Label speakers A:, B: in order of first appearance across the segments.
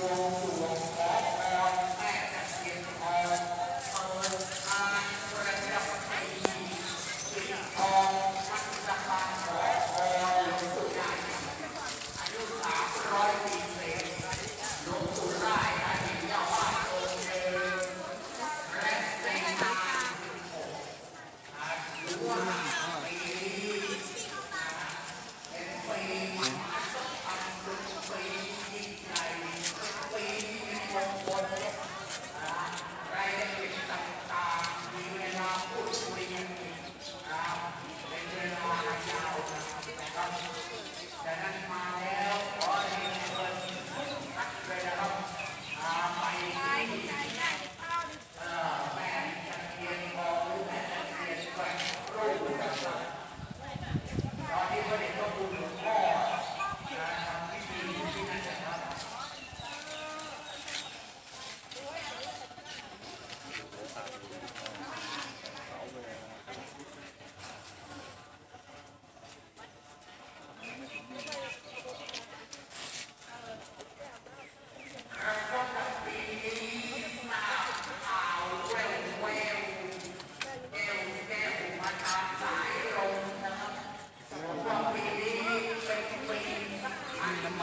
A: น้ำ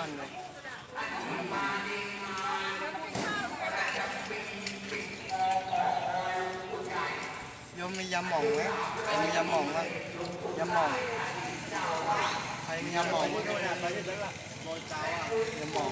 A: มันเลยโยมมียาหม่องไหมใครมียาหม่องบ้างยาหม่องใครมียาหม่องบ้างยาหม่อง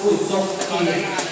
B: ผู้ทรงเกียรติ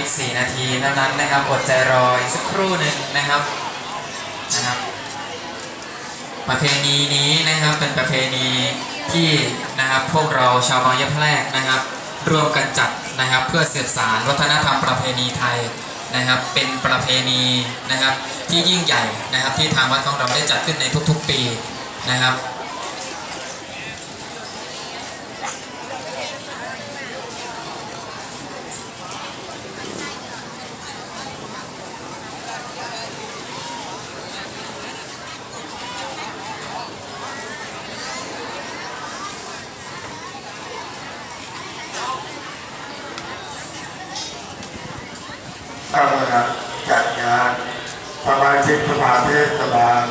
B: อีก
C: 4 นาทีเท่านั้นนะครับ อดใจรออีกสักครู่หนึ่งนะครับนะครับ ประเพณีนี้นะครับเป็นประเพณีที่นะครับพวกเราชาวบางยะแพรกนะครับ ร่วมกันจัดนะครับเพื่อสืบสานวัฒนธรรมประเพณีไทยนะครับ เป็นประเพณีนะครับที่ยิ่งใหญ่นะครับ ที่ทางวัดของเราได้จัดขึ้นในทุกๆปีนะครับ
D: ข้าราชการจัดงานสมาชิกสภาเทศบาล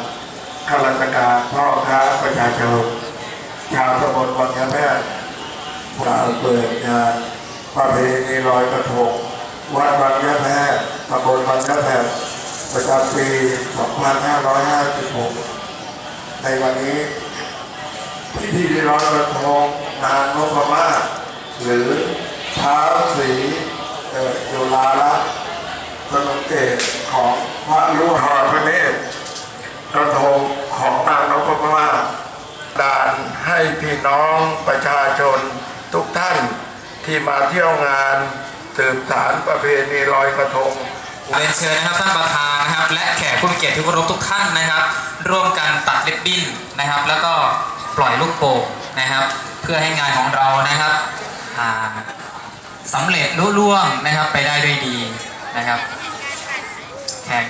D: ข้าราชการพ่อค้าประชาชนชาวตำบลวังยะแพทย์กล่าเปิดงานประเพณีลอยกระทงวัดวังยะแพทย์ตำบลวังยะแพทย์ประจำปี 2556 ในวันนี้พิธีลอยกระทงนางนพมาศหรือเท้าวสีเอ่อจุฬาลักษณ์สนุเกตของพระลุหอพระเนตรกระทงของนางนพมาศดานให้พี่ น้องประชาชนทุกท่านที่มาเที่ยวงานสืบสารประเพณีลอยกระทง
C: เรียนเชิญนะครับท่านประธานนะครับ และแขกผู้มีเกียรติที่เคารพทุกท่านนะครับ ร่วมกันตัดริบบิ้นนะครับ แล้วก็ปล่อยลูกโป่งนะครับ เพื่อให้งานของเรานะครับอ่าสำเร็จลุล่วงนะครับไปได้ด้วยดีนะครับแขก